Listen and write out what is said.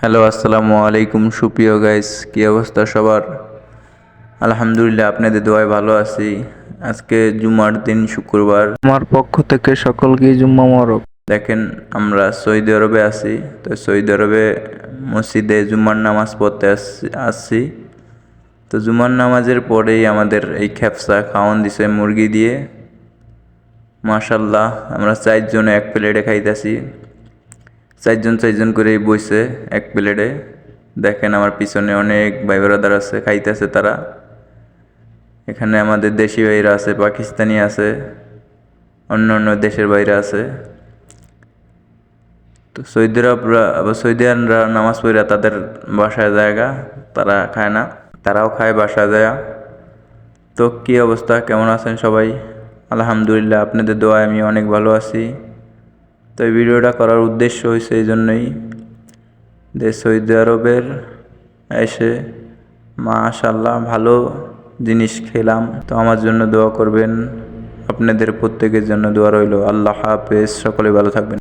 Hello আসসালামু আলাইকুম। সুপ্রিয় গাইস কি অবস্থা সবার? আলহামদুলিল্লাহ আপনাদের দোয়ায় ভালো আছি। আজকে জুমার দিন শুক্রবার। আমার পক্ষ থেকে সকলকে জুম্মা মোবারক। দেখেন আমরা সৌদি আরবে আছি। তো সৌদি আরবে মসজিদে জুমার নামাজ পড়তে আসছি আসছি। তো জুমার নামাজের পরেই আমাদের এই খেপসা খাওয়ান দিছে মুরগি দিয়ে। মাশাল্লাহ আমরা চারজনে এক প্লেটে খাইতেছি। চারজন চারজন করেই বইছে, এক প্লেটে। দেখেন আমার পিছনে অনেক ভাই ব্রাদার আছে, খাইতেছে তারা। এখানে আমাদের দেশি ভাইরা আছে, পাকিস্তানি আছে, অন্য অন্য দেশের বাইরে আছে। তো সৌদি আরবরা আবার সৌদি নামাজ পড়া তাদের বাসায় জায়গা, তারা খায় না। তারাও খায় বাসায় যায়। তো কী অবস্থা? কেমন আছেন সবাই? আলহামদুলিল্লাহ, আপনাদের দোয়ায় আমি অনেক ভালো আছি। তো এই ভিডিওটা করার উদ্দেশ্য হয়েছে এই জন্যই যে সৌদি আরবের এসে মাশাল্লাহ ভালো জিনিস খেলাম। তো আমার জন্য দোয়া করবেন। আপনাদের প্রত্যেকের জন্য দোয়া রইল। আল্লাহ হাফেজ। সকলে ভালো থাকবেন।